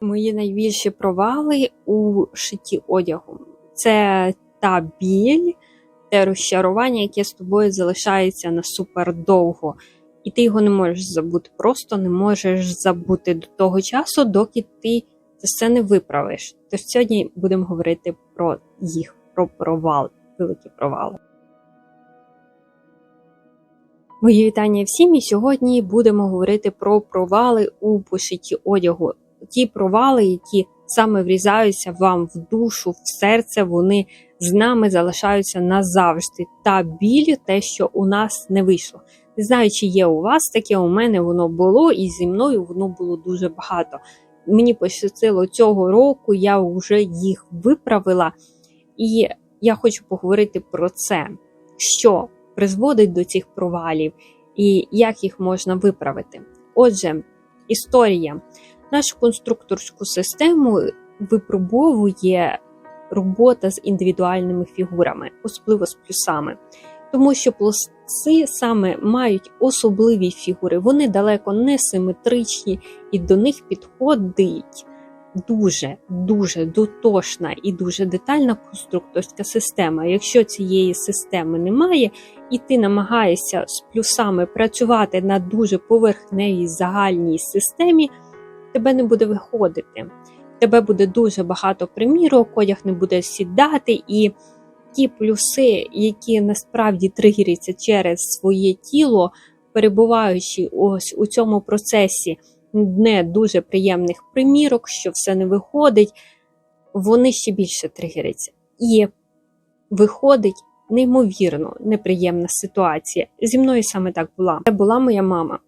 Мої найбільші провали у шитті одягу. Це та біль, те розчарування, яке з тобою залишається на супер довго. І ти його не можеш забути. Просто не можеш забути до того часу, доки ти це все не виправиш. Тож сьогодні будемо говорити про їх, про провал, великі провали. Мої вітання всім, і сьогодні будемо говорити про провали у пошитті одягу. Ті провали, які саме врізаються вам в душу, в серце, вони з нами залишаються назавжди. Та біль, те, що у нас не вийшло. Не знаю, чи є у вас таке, у мене воно було, і зі мною воно було дуже багато. Мені пощастило цього року, я вже їх виправила, і я хочу поговорити про це, що призводить до цих провалів і як їх можна виправити. Отже, історія. Нашу конструкторську систему випробовує робота з індивідуальними фігурами, особливо з плюсами. Тому що плюси саме мають особливі фігури, вони далеко не симетричні, і до них підходить дуже дуже дотошна і дуже детальна конструкторська система. Якщо цієї системи немає, і ти намагаєшся з плюсами працювати на дуже поверхневій загальній системі, тебе не буде виходити. Тебе буде дуже багато примірок, одяг не буде сідати, і ті плюси, які насправді тригеряться через своє тіло, перебуваючи ось у цьому процесі не дуже приємних примірок, що все не виходить, вони ще більше тригеряться. І виходить неймовірно неприємна ситуація. Зі мною саме так була. Це була моя мама.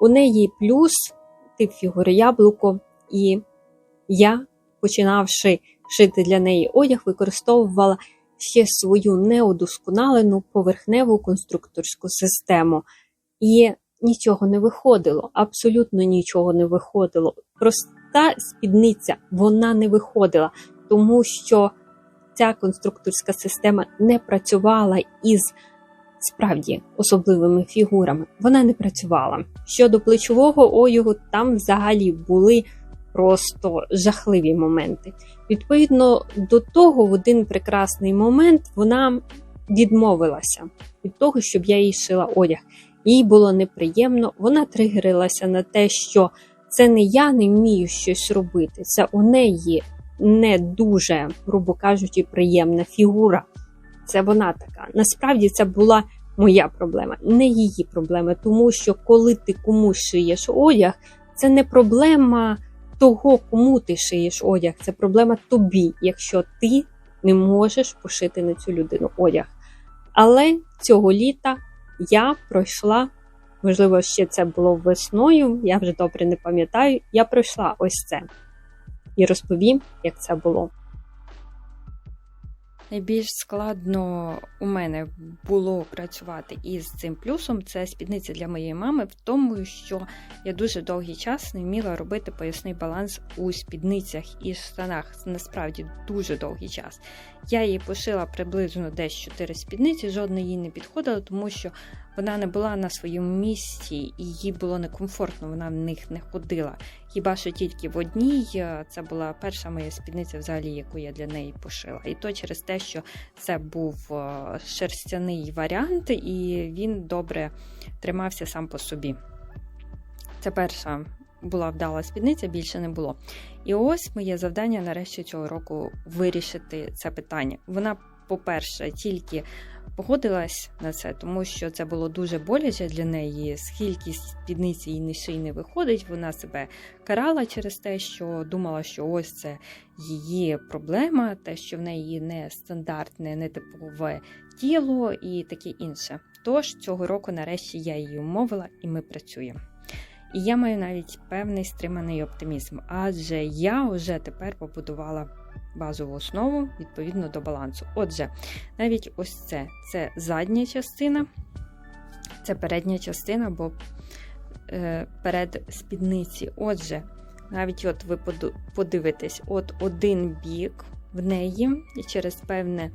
У неї плюс тип фігури яблуко, і я, починавши шити для неї одяг, використовувала ще свою неудосконалену поверхневу конструкторську систему. І нічого не виходило, абсолютно нічого не виходило. Проста спідниця вона не виходила, тому що ця конструкторська система не працювала із справді особливими фігурами. Вона не працювала. Щодо плечового одягу, там взагалі були просто жахливі моменти. Відповідно до того, в один прекрасний момент вона відмовилася від того, щоб я їй шила одяг. Їй було неприємно, вона тригерилася на те, що це не я не вмію щось робити, це у неї не дуже, грубо кажучи, приємна фігура. Це вона така. Насправді це була моя проблема, не її проблема. Тому що коли ти комусь шиєш одяг, це не проблема того, кому ти шиєш одяг, це проблема тобі, якщо ти не можеш пошити на цю людину одяг. Але цього літа я пройшла, можливо, ще це було весною, я вже добре не пам'ятаю. Я пройшла ось це і розповім, як це було. Найбільш складно у мене було працювати із цим плюсом. Це спідниця для моєї мами, в тому, що я дуже довгий час не вміла робити поясний баланс у спідницях і штанах. Це насправді дуже довгий час. Я її пошила приблизно десь 4 спідниці, жодна їй не підходила, тому що вона не була на своєму місці і їй було некомфортно, вона в них не ходила. Хіба що тільки в одній це була перша моя спідниця, взагалі, яку я для неї пошила. І то через те, що це був шерстяний варіант, і він добре тримався сам по собі. Це перша була вдала спідниця, більше не було. І ось моє завдання нарешті цього року вирішити це питання. Вона, по-перше, тільки погодилась на це, тому що це було дуже боляче для неї. Скільки спідниці їй не ший не виходить, вона себе карала через те, що думала, що ось це її проблема, те, що в неї не стандартне, не типове тіло і таке інше. Тож цього року, нарешті, я її умовила, і ми працюємо. І я маю навіть певний стриманий оптимізм, адже я вже тепер побудувала базову основу відповідно до балансу. Отже, навіть ось це це задня частина, це передня частина, бо е, перед спідниці. Отже, навіть от ви подивитесь, от один бік в неї, і через певне.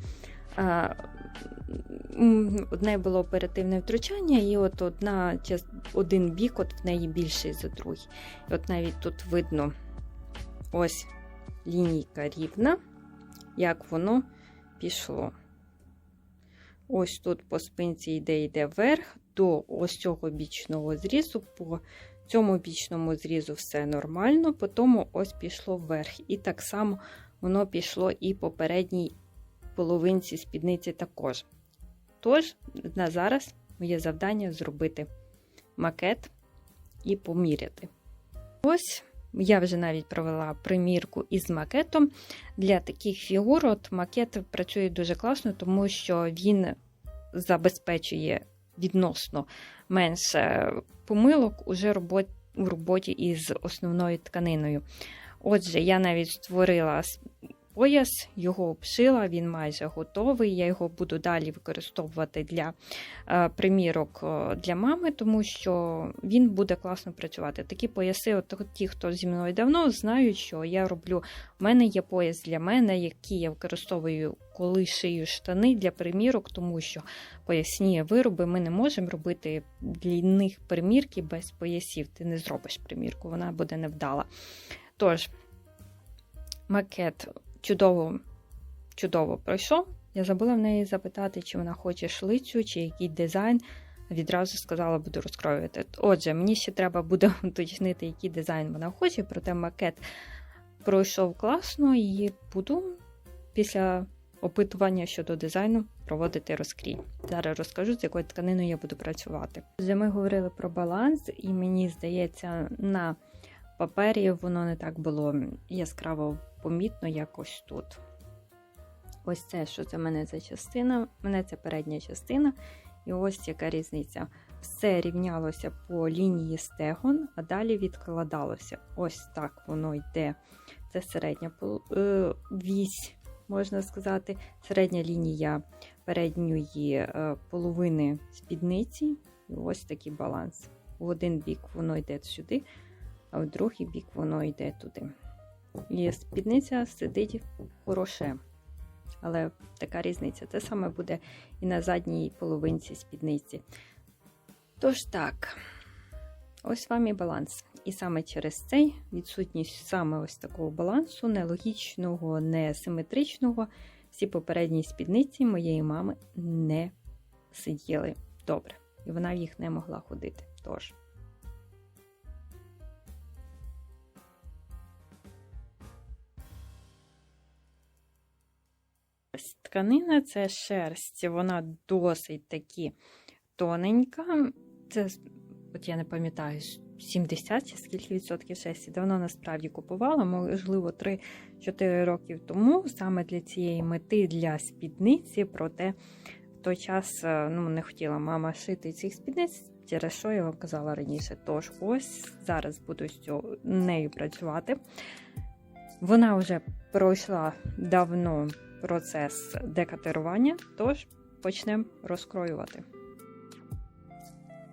Е, Одне було оперативне втручання, і от одна один бік от в неї більший за другий. І от навіть тут видно ось лінійка рівна, як воно пішло. Ось тут по спинці йде йде вверх до ось цього бічного зрізу. По цьому бічному зрізу все нормально, по тому ось пішло вверх. І так само воно пішло і по передній половинці спідниці також. Тож, на зараз моє завдання зробити макет і поміряти. Ось я вже навіть провела примірку із макетом. Для таких фігур от макет працює дуже класно, тому що він забезпечує відносно менше помилок уже у роботі із основною тканиною. Отже, я навіть створила пояс, його обшила, він майже готовий. Я його буду далі використовувати для е, примірок е, для мами, тому що він буде класно працювати. Такі пояси, от ті, хто зі мною давно, знають, що я роблю. У мене є пояс для мене, який я використовую, коли шию штани для примірок, тому що поясні вироби ми не можемо робити для них примірки без поясів. Ти не зробиш примірку, вона буде невдала. Тож, макет чудово чудово пройшов. Я забула в неї запитати, чи вона хоче шлицю, чи який дизайн. Відразу сказала, буду розкроювати. Отже, мені ще треба буде уточнити, який дизайн вона хоче, проте макет пройшов класно і буду після опитування щодо дизайну проводити розкрій. Зараз розкажу, з якою тканиною я буду працювати. Вже ми говорили про баланс, і мені здається, на папері воно не так було яскраво помітно якось тут. Ось це, що це мене за частина, мене це передня частина. І ось яка різниця. Все рівнялося по лінії стегон, а далі відкладалося. Ось так воно йде. Це середня е, вісь, можна сказати, середня лінія передньої е, половини спідниці. І ось такий баланс. В один бік воно йде сюди, а в другий бік воно йде туди. І спідниця сидить хороше. Але така різниця. Це саме буде і на задній половинці спідниці. Тож так, ось вам і баланс. І саме через цей відсутність саме ось такого балансу, нелогічного, несиметричного, всі попередні спідниці моєї мами не сиділи добре. І вона в їх не могла ходити. Тож. Тканина це шерсть, вона досить таки тоненька. Це, от я не пам'ятаю, 70 чи скільки відсотків шерсті. Давно насправді купувала, можливо, 3-4 років тому, саме для цієї мети, для спідниці, проте в той час е, ну, не хотіла мама шити цих спідниць, через що я вам казала раніше. Тож, ось зараз буду з нею працювати. Вона вже пройшла давно процес декатерування, тож почнемо розкроювати.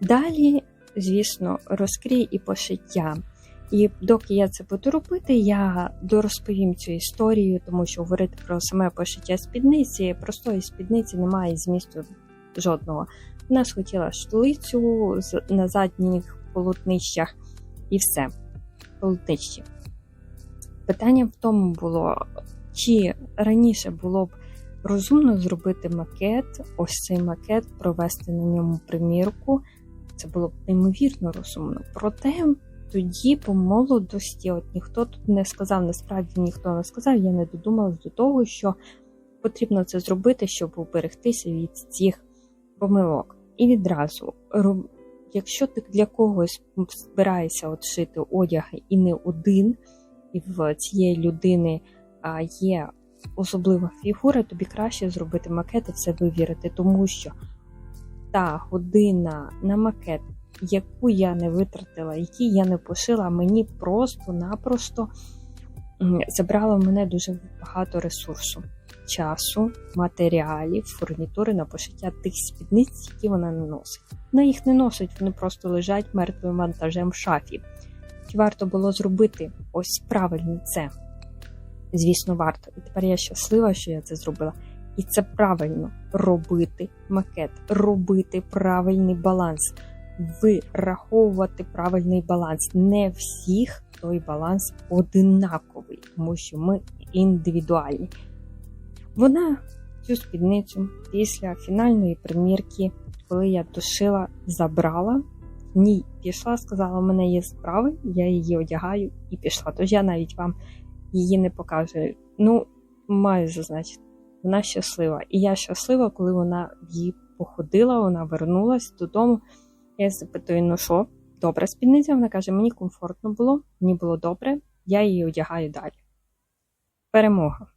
Далі, звісно, розкрій і пошиття. І доки я це буду робити, я дорозповім цю історію, тому що говорити про саме пошиття спідниці, простої спідниці немає змісту жодного. Вона ж хотіла штулицю на задніх полотнищах і все. Полотнищі. Питання в тому було, чи раніше було б розумно зробити макет, ось цей макет, провести на ньому примірку. Це було б неймовірно розумно. Проте тоді, по молодості, от ніхто тут не сказав, насправді ніхто не сказав, я не додумалась до того, що потрібно це зробити, щоб уберегтися від цих помилок. І відразу, якщо ти для когось збираєшся от шити одяг і не один, і в цієї людини є особлива фігура, тобі краще зробити макет і все вивірити, тому що та година на макет, яку я не витратила, які я не пошила, мені просто-напросто забрала в мене дуже багато ресурсу, часу, матеріалів, фурнітури на пошиття тих спідниць, які вона не носить. Вона їх не носить, вони просто лежать мертвим вантажем в шафі. Чи варто було зробити ось правильно це? Звісно, варто. І тепер я щаслива, що я це зробила. І це правильно робити макет, робити правильний баланс, вираховувати правильний баланс. Не всіх той баланс одинаковий. тому що ми індивідуальні. Вона цю спідницю після фінальної примірки, коли я душила, забрала. В ній пішла, сказала, у мене є справи, я її одягаю і пішла. Тож я навіть вам її не показує. Ну, маю зазначити, вона щаслива. І я щаслива, коли вона її походила, вона вернулась додому. Я запитую, ну що, добра спідниця? Вона каже, мені комфортно було, мені було добре, я її одягаю далі. Перемога.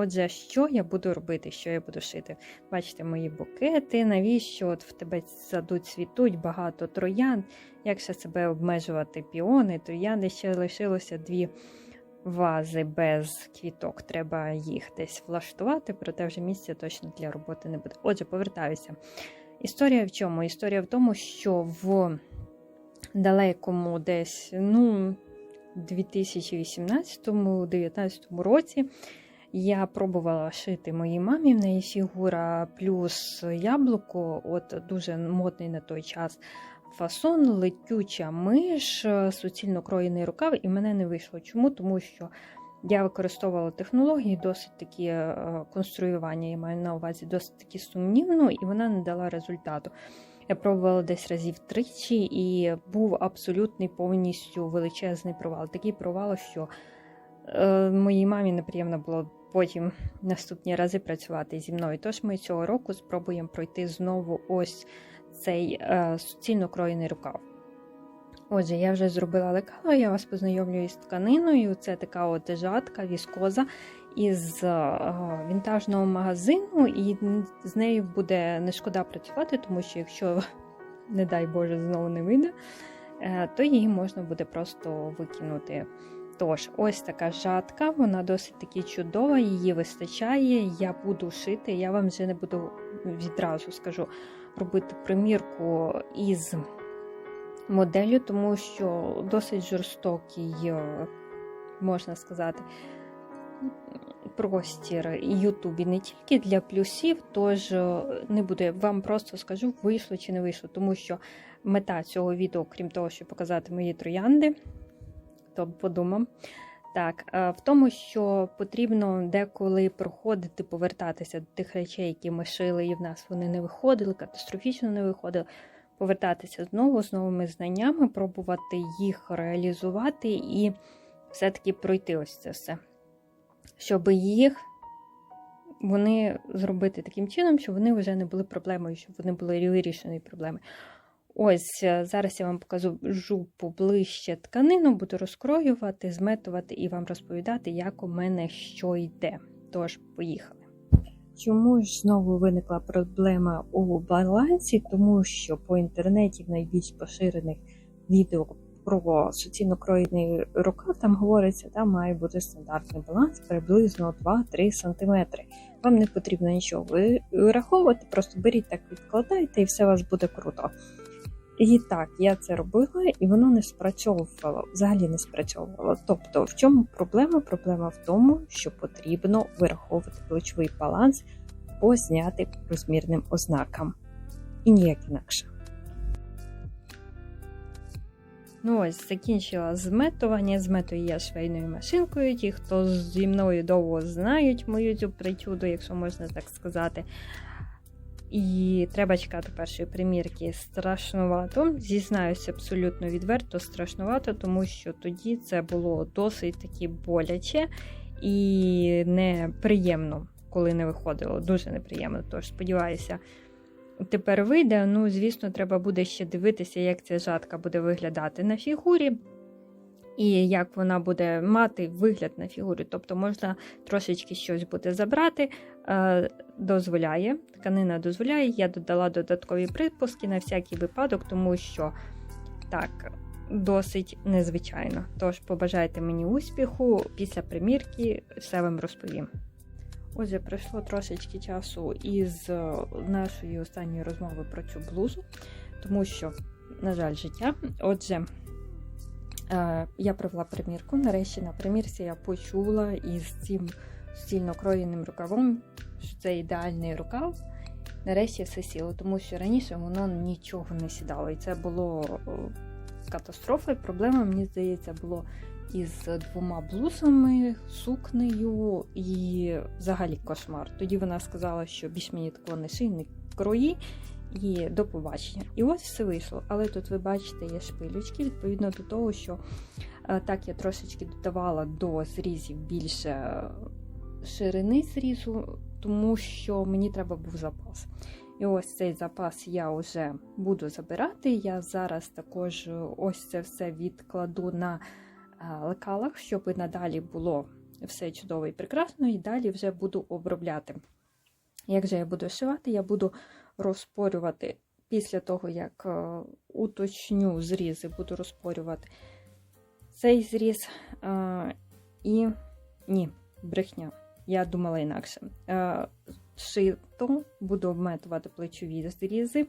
Отже, що я буду робити, що я буду шити? Бачите, мої букети, навіщо от в тебе саду цвітуть багато троян, як ще себе обмежувати піони, троянди ще лишилося дві вази без квіток. Треба їх десь влаштувати, проте вже місця точно для роботи не буде. Отже, повертаюся. Історія в чому? Історія в тому, що в далекому десь ну, 2018-2019 році. Я пробувала шити моїй мамі, в неї фігура плюс яблуко, от дуже модний на той час фасон, летюча миш, суцільно кроєний рукав, і мене не вийшло. Чому? Тому що я використовувала технології, досить такі е, конструювання, я маю на увазі досить таки сумнівно, і вона не дала результату. Я пробувала десь разів тричі, і був абсолютний повністю величезний провал. Такий провал, що е, моїй мамі неприємно було потім наступні рази працювати зі мною. Тож ми цього року спробуємо пройти знову ось цей е, суцільно кроєний рукав. Отже, я вже зробила лекало, я вас познайомлюю з тканиною. Це така от жатка, віскоза із е, вінтажного магазину, і з нею буде не шкода працювати, тому що якщо, не дай Боже, знову не вийде, е, то її можна буде просто викинути. Тож, ось така жатка, вона досить таки чудова, її вистачає. Я буду шити, я вам вже не буду відразу скажу робити примірку із моделлю, тому що досить жорстокий, е, можна сказати, простір Ютубі не тільки для плюсів, тож е, не буде, вам просто скажу, вийшло чи не вийшло, тому що мета цього відео, крім того, щоб показати мої троянди хто подумав. Так, е, в тому, що потрібно деколи проходити, повертатися до тих речей, які ми шили, і в нас вони не виходили, катастрофічно не виходили. Повертатися знову з новими знаннями, пробувати їх реалізувати і все-таки пройти ось це все. Щоб їх вони зробити таким чином, щоб вони вже не були проблемою, щоб вони були вирішені проблеми. Ось е, зараз я вам покажу поближче тканину, буду розкроювати, зметувати і вам розповідати, як у мене що йде. Тож, поїхали. Чому ж знову виникла проблема у балансі? Тому що по інтернеті в найбільш поширених відео про суцільно кроєний рукав там говориться, там має бути стандартний баланс приблизно 2-3 см. Вам не потрібно нічого вираховувати, просто беріть так, відкладайте, і все у вас буде круто. І так, я це робила, і воно не спрацьовувало, взагалі не спрацьовувало. Тобто, в чому проблема? Проблема в тому, що потрібно вираховувати плечовий баланс по зняти розмірним ознакам. І ніяк інакше. Ну ось, закінчила зметування. Зметую я швейною машинкою. Ті, хто зі мною довго знають мою цю причуду, якщо можна так сказати. І треба чекати першої примірки страшнувато. Зізнаюся абсолютно відверто, страшнувато, тому що тоді це було досить таки боляче і неприємно, коли не виходило. Дуже неприємно. Тож, сподіваюся, тепер вийде. Ну, звісно, треба буде ще дивитися, як ця жатка буде виглядати на фігурі. І як вона буде мати вигляд на фігурі. Тобто можна трошечки щось буде забрати, е, дозволяє, тканина дозволяє, я додала додаткові припуски на всякий випадок, тому що так, досить незвичайно. Тож, побажайте мені успіху, після примірки все вам розповім. Отже, пройшло трошечки часу із е, нашої останньої розмови про цю блузу, тому що, на жаль, життя. Отже, я провела примірку. Нарешті на примірці я почула із цим стільно кроєним рукавом, що це ідеальний рукав. нарешті все сіло, тому що раніше воно нічого не сідало. І це було о, катастрофою. Проблема, мені здається, було із двома блузами, сукнею і взагалі кошмар. Тоді вона сказала, що більш мені такого не ший, не крої. І до побачення. І ось все вийшло. Але тут ви бачите, є шпилючки, відповідно до того, що е, так я трошечки додавала до зрізів більше е, ширини зрізу, тому що мені треба був запас. І ось цей запас я вже буду забирати. Я зараз також ось це все відкладу на е, лекалах, щоб і надалі було все чудово і прекрасно, і далі вже буду обробляти. Як же я буду шивати, я буду розпорювати після того, як е, уточню зрізи, буду розпорювати цей зріз е, і ні, брехня. Я думала інакше. Е, Шито буду обметувати плечові зрізи.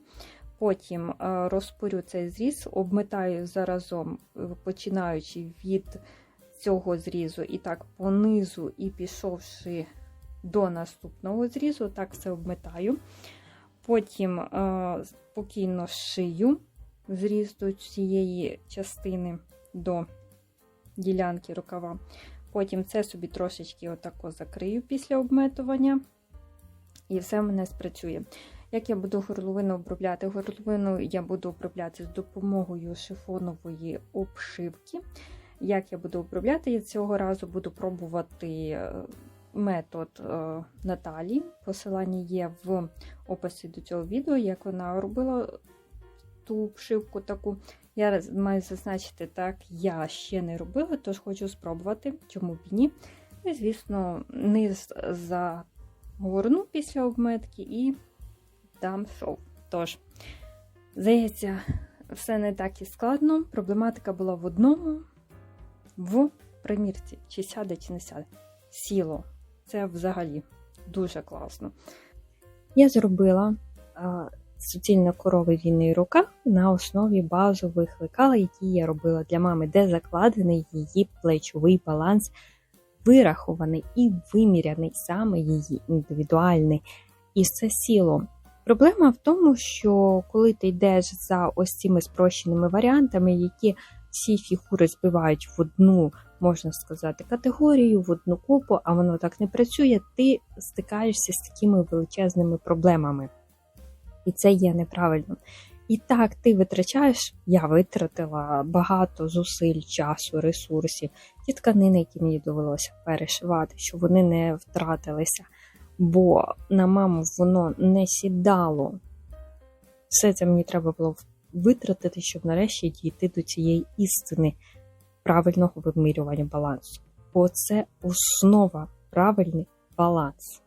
Потім розпорю цей зріз, обметаю заразом, починаючи від цього зрізу, і так понизу, і пішовши до наступного зрізу, так все обметаю. Потім е, спокійно шию зріз до цієї частини до ділянки рукава. Потім це собі трошечки отако закрию після обметування, і все в мене спрацює. Як я буду горловину обробляти? Горловину я буду обробляти з допомогою шифонової обшивки. Як я буду обробляти, я цього разу буду пробувати е, метод е, Наталі. Посилання є в описі до цього відео, як вона робила ту обшивку таку. Я маю зазначити, так, я ще не робила, тож хочу спробувати, чому б ні. І, звісно, низ загорну після обметки і дам шов. Тож, здається, все не так і складно. Проблематика була в одному, в примірці, чи сяде, чи не сяде. Сіло. Це взагалі дуже класно. Я зробила суцільно коровий рукав на основі базових лекал, які я робила для мами, де закладений її плечовий баланс, вирахований і виміряний саме її індивідуальний. І це сіло. Проблема в тому, що коли ти йдеш за ось цими спрощеними варіантами, які всі фігури збивають в одну, можна сказати, категорію, в одну купу, а воно так не працює, ти стикаєшся з такими величезними проблемами. І це є неправильно. І так, ти витрачаєш, я витратила багато зусиль, часу, ресурсів, ті тканини, які мені довелося перешивати, щоб вони не втратилися. Бо на маму воно не сідало. Все це мені треба було витратити, щоб нарешті дійти до цієї істини правильного вимірювання балансу. Бо це основа правильний баланс.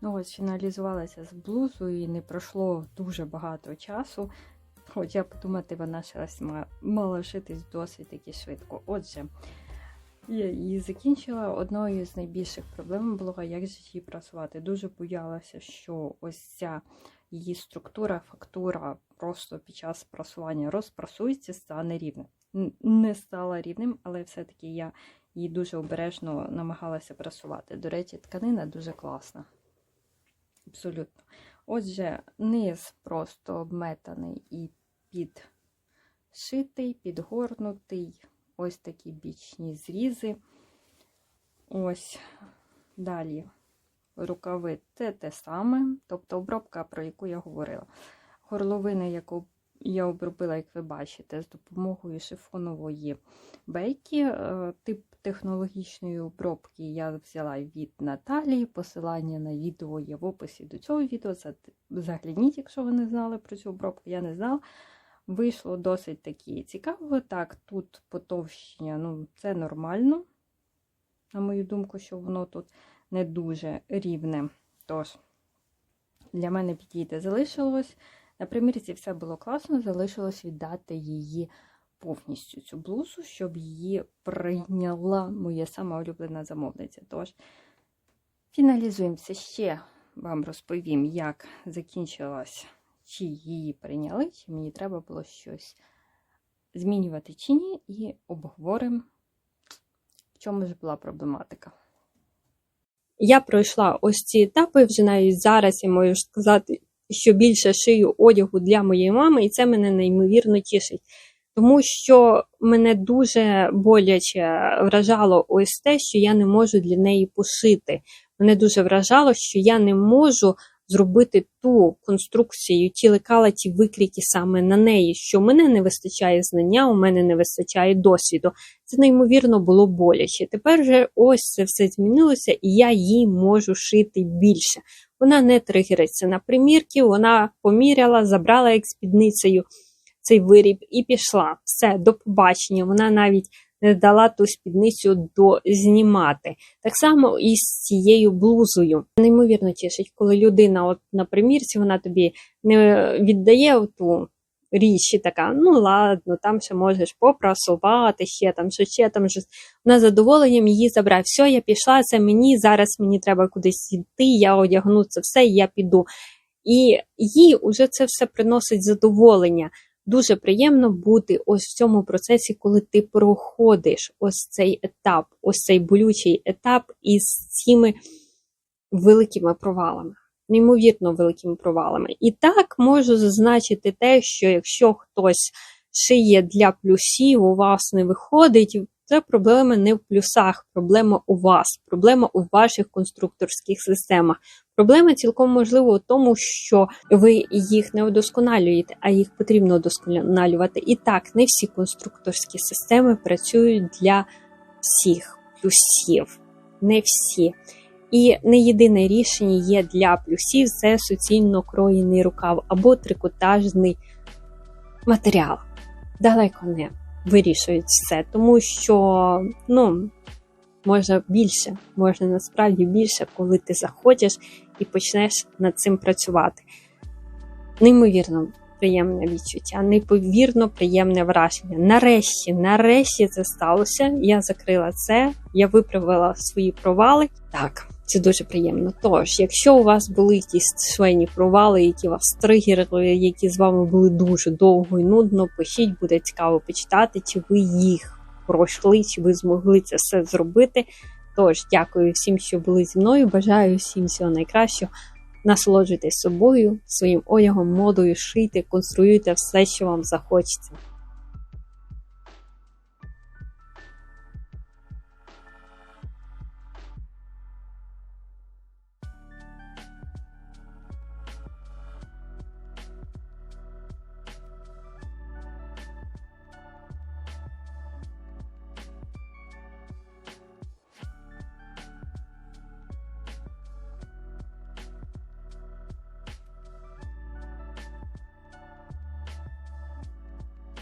Ну ось фіналізувалася з блузою і не пройшло дуже багато часу. Хоча подумати, вона щось мала шитись досить таки швидко. Отже, я її закінчила. Одною з найбільших проблем було, як же її прасувати. Дуже боялася, що ось ця її структура, фактура просто під час прасування розпрасується, стане рівним. Не стала рівним, але все-таки я її дуже обережно намагалася прасувати. До речі, тканина дуже класна. Абсолютно. Отже, низ просто обметаний і підшитий, підгорнутий. Ось такі бічні зрізи. Ось далі рукави це те саме, тобто обробка, про яку я говорила. Горловина, яку я обробила, як ви бачите, з допомогою шифонової бейки. Е, тип технологічної обробки я взяла від Наталії. Посилання на відео є в описі до цього відео. Загляніть, якщо ви не знали про цю обробку, я не знала. Вийшло досить таки цікаво. Так, тут потовщення, ну, це нормально, на мою думку, що воно тут не дуже рівне. Тож, для мене підійде залишилось. На примірці все було класно, залишилось віддати її повністю цю блузу, щоб її прийняла моя сама улюблена замовниця. Тож, фіналізуємося ще вам розповім, як закінчилась, чи її прийняли, чи мені треба було щось змінювати чи ні, і обговоримо, в чому ж була проблематика. Я пройшла ось ці етапи, вже навіть зараз я можу сказати, що більше шию одягу для моєї мами, і це мене неймовірно тішить. Тому що мене дуже боляче вражало ось те, що я не можу для неї пошити. Мене дуже вражало, що я не можу зробити ту конструкцію, ті лекала, ті викрійки саме на неї, що мене не вистачає знання, у мене не вистачає досвіду. Це неймовірно було боляче. Тепер же ось це все змінилося, і я їй можу шити більше. Вона не тригериться на примірки, вона поміряла, забрала як спідницею цей виріб і пішла. Все, до побачення. Вона навіть не дала ту спідницю до знімати. Так само і з цією блузою. Неймовірно тішить, коли людина от на примірці вона тобі не віддає ту річ і така, ну ладно, там ще можеш попрасувати, ще там, що ще там щось. Вона задоволенням її забрав. Все, я пішла, це мені, зараз мені треба кудись йти, я одягну це все, я піду. І їй уже це все приносить задоволення. Дуже приємно бути ось в цьому процесі, коли ти проходиш ось цей етап, ось цей болючий етап із цими великими провалами, неймовірно великими провалами. І так можу зазначити те, що якщо хтось шиє для плюсів, у вас не виходить, це проблема не в плюсах, проблема у вас, проблема у ваших конструкторських системах. Проблема цілком можливо в тому, що ви їх не удосконалюєте, а їх потрібно удосконалювати. І так, не всі конструкторські системи працюють для всіх плюсів, не всі. І не єдине рішення є для плюсів це суцільно кроєний рукав або трикотажний матеріал. Далеко не вирішують все, тому що ну, можна більше, можна насправді більше, коли ти захочеш і почнеш над цим працювати. Неймовірно приємне відчуття, неймовірно приємне враження. Нарешті, нарешті це сталося. Я закрила це, я виправила свої провали. Так, це дуже приємно. Тож, якщо у вас були якісь швейні провали, які вас тригерили, які з вами були дуже довго і нудно, пишіть, буде цікаво почитати, чи ви їх пройшли, чи ви змогли це все зробити. Тож, дякую всім, що були зі мною. Бажаю всім всього найкращого. Насолоджуйтесь собою, своїм одягом, модою, шийте, конструюйте все, що вам захочеться.